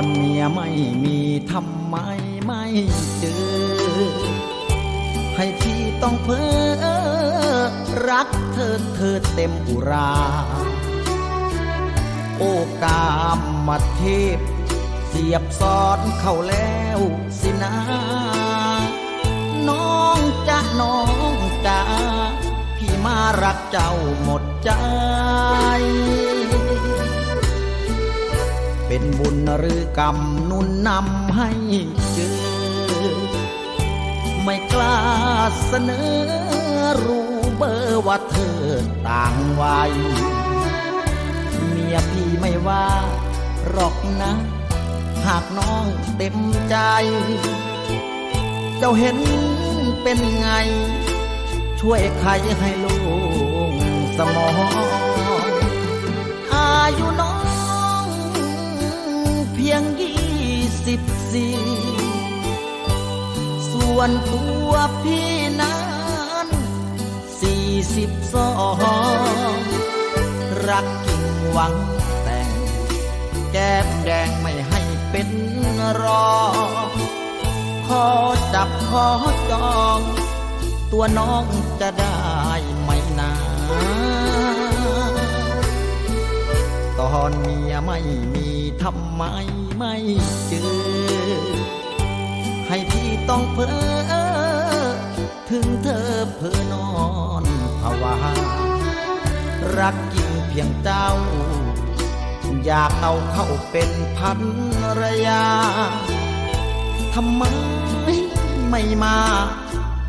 อนเมียไม่มีทำไมไม่เจอ ให้พี่ต้องเพ้อรักเธอเธอเต็มอุรา โอกามมาเทพ เสียบซอนเข้าแล้วสินะ น้องจะน้องจ้าพี่มารักเจ้าหมดใจ เป็นบุญหรือกรรมนุนนำให้เจอ ไม่กล้าเสนอรู้เบอร์ว่าเธอต่างวัยเมียพี่ไม่ว่าหรอกนะ หากน้องเต็มใจ เจ้าเห็นเป็นไง ช่วยใครให้ลูกสมอง สิบสี่ส่วนตัวพี่นั้นสี่สิบสองรักจริงหวังแต่ง แก้มแดงไม่ให้เป็นรอ ขอจับขอจอง ตัวน้องจะได้ไหมนาตอนเมียไม่มีทำไมไม่เจอ ให้พี่ต้องเพ้อถึงเธอเพ้อนอนภาวารักจริงเพียงเจ้า อยากเอาเข้าเป็นพันรยาทำไมไม่มา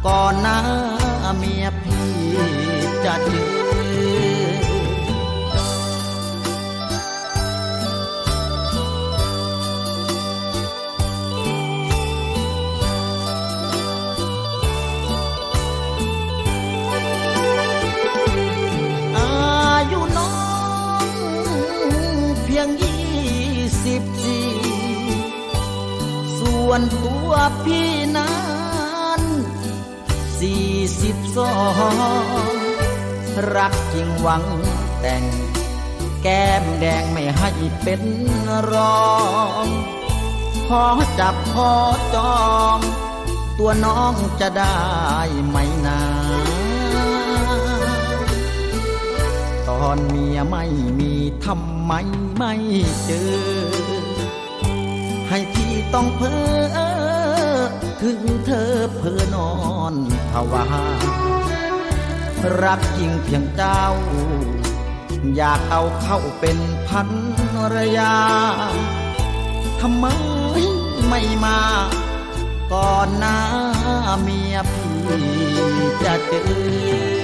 ก่อนหน้าเมียพี่จะเจอ วนตัวพี่นั้นสี่สิบสองรักจริงหวังแต่ง แก้มแดงไม่ให้เป็นรองขอจับขอจอง ตัวน้องจะได้ไหมนาตอนเมียไม่มีทำไมไม่เจอ ให้พี่ต้องเพ้อถึงเธอเพ้อนอนภาวารักจริงเพียงเจ้า อยากเอาเข้าเป็นพันรยาทำไมไม่มา ก่อนหน้าเมียพี่จะเจอ